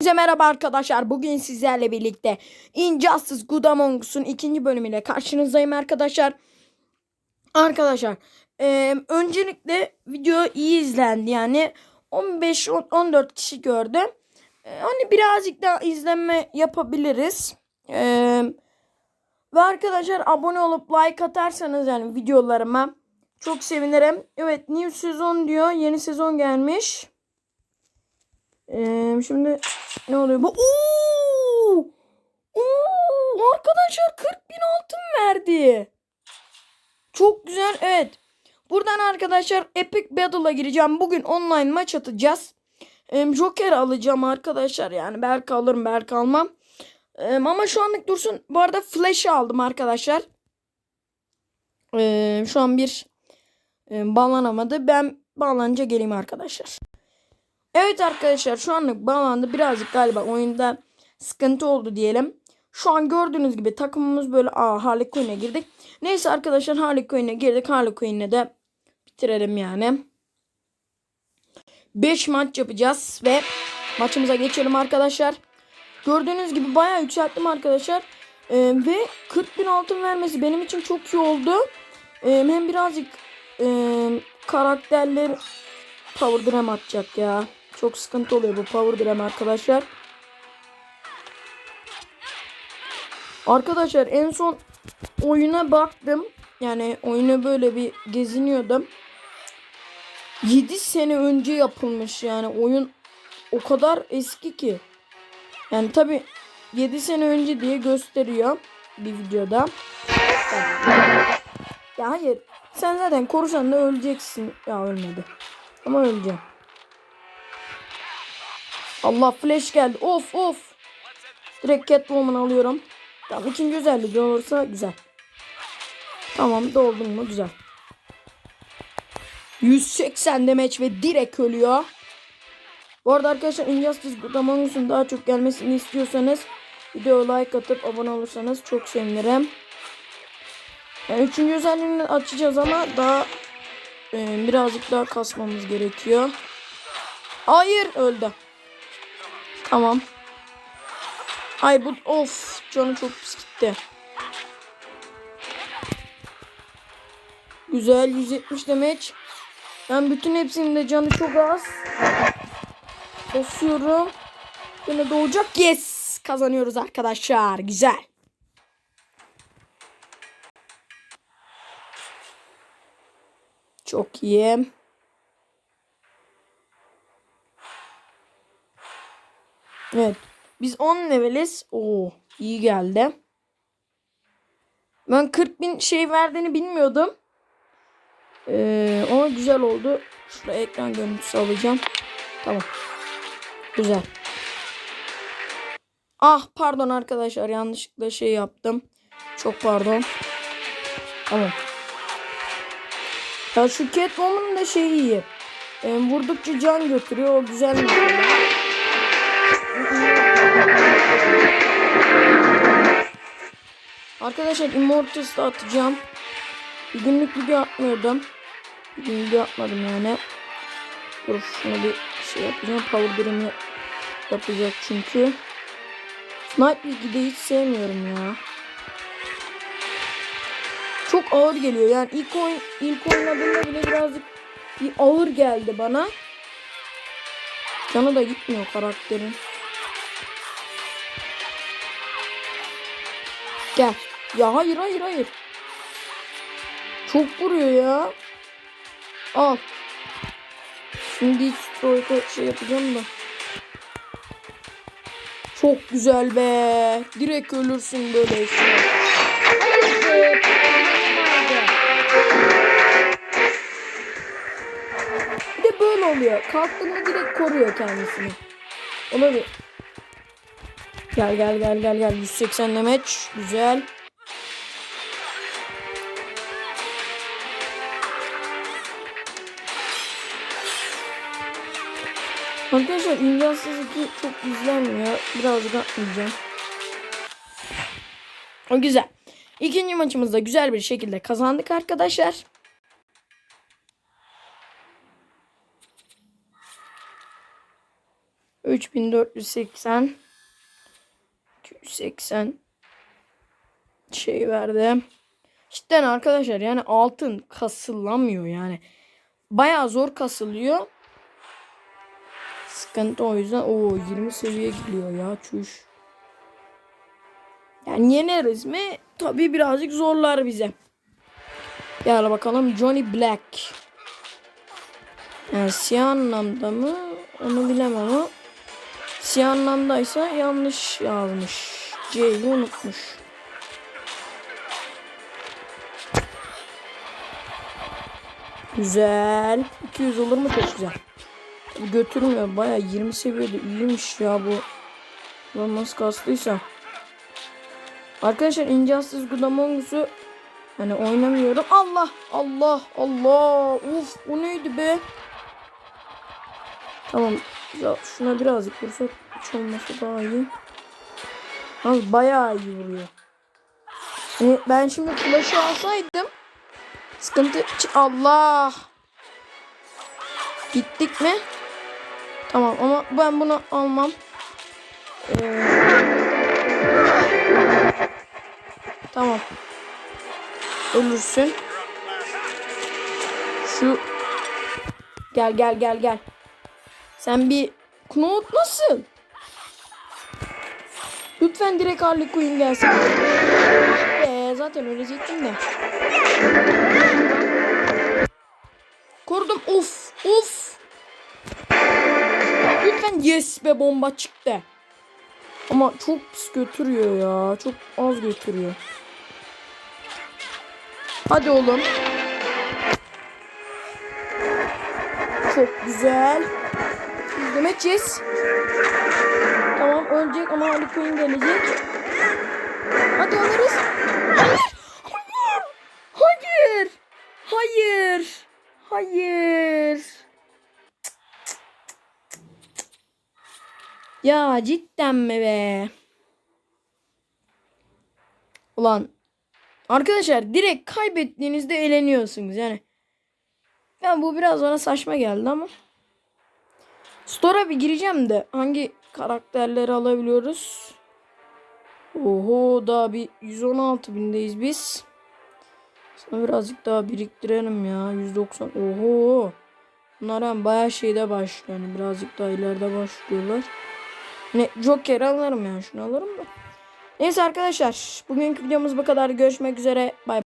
Herkese merhaba arkadaşlar. Bugün sizlerle birlikte Injustice Good Among Us'un ikinci bölümüyle karşınızdayım arkadaşlar. Arkadaşlar e, öncelikle video iyi izlendi yani 15-14 kişi gördü. E, hani birazcık daha izlenme yapabiliriz. E, ve arkadaşlar abone olup like atarsanız yani videolarıma çok sevinirim. Evet new sezon diyor yeni sezon gelmiş. Ee, şimdi ne oluyor bu? Oo! Oo! Arkadaşlar 40 bin altın verdi. Çok güzel evet. Buradan arkadaşlar Epic Battle'a gireceğim. Bugün online maç atacağız. Joker alacağım arkadaşlar. Yani belki alırım belki almam. Ama şu anlık dursun. Bu arada Flash aldım arkadaşlar. Şu an bir bağlanamadı. Ben bağlanınca geleyim arkadaşlar. Evet arkadaşlar şu anlık bağlandı. Birazcık galiba oyunda sıkıntı oldu diyelim. Şu an gördüğünüz gibi takımımız böyle aa Harley Quinn'e girdik. Neyse arkadaşlar Harley Quinn'e girdik. Harley Quinn'e de bitirelim yani. 5 maç yapacağız ve maçımıza geçelim arkadaşlar. Gördüğünüz gibi bayağı yükselttim arkadaşlar. Ee, ve 40 bin altın vermesi benim için çok iyi oldu. Ee, hem birazcık e, karakterler Power Dram atacak ya. Çok sıkıntı oluyor bu Power Dram arkadaşlar. Arkadaşlar en son oyuna baktım. Yani oyuna böyle bir geziniyordum. 7 sene önce yapılmış yani oyun o kadar eski ki. Yani tabi 7 sene önce diye gösteriyor bir videoda. Ya hayır sen zaten korursan da öleceksin. Ya ölmedi. Ama öleceğim. Allah flash geldi. Of of. Direkt Catwoman alıyorum. Tamam ikinci özelliği olursa güzel. Tamam doldum mu güzel. 180 demeç ve direkt ölüyor. Bu arada arkadaşlar Injustice Good Among Us'un daha çok gelmesini istiyorsanız video like atıp abone olursanız çok sevinirim. Yani üçüncü özelliğini açacağız ama daha e, birazcık daha kasmamız gerekiyor. Hayır öldü. Tamam. Ay bu of canı çok pis gitti. Güzel 170 demeç. Ben bütün hepsinin canı çok az. Basıyorum. Yine doğacak. Yes. Kazanıyoruz arkadaşlar. Güzel. Çok iyi. Evet. Biz 10 leveliz. Oo, iyi geldi. Ben 40 bin şey verdiğini bilmiyordum. Ee, ama güzel oldu. Şuraya ekran görüntüsü alacağım. Tamam. Güzel. Ah pardon arkadaşlar yanlışlıkla şey yaptım. Çok pardon. Tamam. Ya şu Catwoman'ın da şeyi iyi. Ee, vurdukça can götürüyor. O güzel mesela. Arkadaşlar Immortals'da atacağım. Bir günlük video atmıyordum. Bir gün video atmadım yani. Dur şuna bir şey yapacağım. Power Dream'i yapacak çünkü. Night League'i hiç sevmiyorum ya. Çok ağır geliyor. Yani ilk oyun ilk oynadığımda bile birazcık bir ağır geldi bana. Canı da gitmiyor karakterin. Gel. Ya hayır hayır hayır. Çok vuruyor ya. Al. Şimdi hiç Troika şey yapacağım da. Çok güzel be. Direkt ölürsün böyle işte. Bir de böyle oluyor. Kalktığında direkt koruyor kendisini. Ona bir Gel gel gel gel gel 180 demeç güzel. Arkadaşlar Injustice 2 çok izlenmiyor. Birazcık atmayacağım. O güzel. İkinci maçımızda güzel bir şekilde kazandık arkadaşlar. 3480 280 şey verdi. Cidden arkadaşlar yani altın kasılamıyor yani. Bayağı zor kasılıyor. Sıkıntı o yüzden o 20 seviye gidiyor ya çüş. Yani yeneriz mi? Tabii birazcık zorlar bize. Gel bakalım Johnny Black. Yani siyah anlamda mı? Onu bilemem ama siyah anlamdaysa yanlış yazmış. C'yi unutmuş. Güzel. 200 olur mu? Çok güzel. Tabii götürmüyor. Baya 20 seviyede iyiymiş ya bu. Ben nasıl kastıysa. Arkadaşlar Injustice Good Among Us'u hani oynamıyorum. Allah Allah Allah. Uf o neydi be? Tamam. Ya şuna birazcık vursak hiç olmasa daha iyi. Az bayağı iyi vuruyor. Hani ben şimdi flash'ı alsaydım sıkıntı Allah. Gittik mi? Tamam ama ben bunu almam. Ee, tamam. Ölürsün. Şu gel gel gel gel. Sen bir Knut nasıl? Lütfen direkt Harley Quinn gelsin. Be, zaten ölecektim de. Korudum. Of of. Lütfen yes be bomba çıktı. Ama çok pis götürüyor ya. Çok az götürüyor. Hadi oğlum. Çok güzel. Demet yes. Tamam ölecek ama Ali Queen gelecek. Hadi alırız. Hayır. Hayır. Hayır. Hayır. Ya cidden mi be? Ulan arkadaşlar direkt kaybettiğinizde eğleniyorsunuz yani. Yani bu biraz bana saçma geldi ama. Store'a bir gireceğim de hangi karakterleri alabiliyoruz? Oho daha bir 116 bindeyiz biz. Sana birazcık daha biriktirelim ya. 190. Oho. Bunlar hem bayağı şeyde başlıyor. Yani birazcık daha ileride başlıyorlar. Hani Joker alırım yani. Şunu alırım da. Neyse arkadaşlar. Bugünkü videomuz bu kadar. Görüşmek üzere. Bay bay.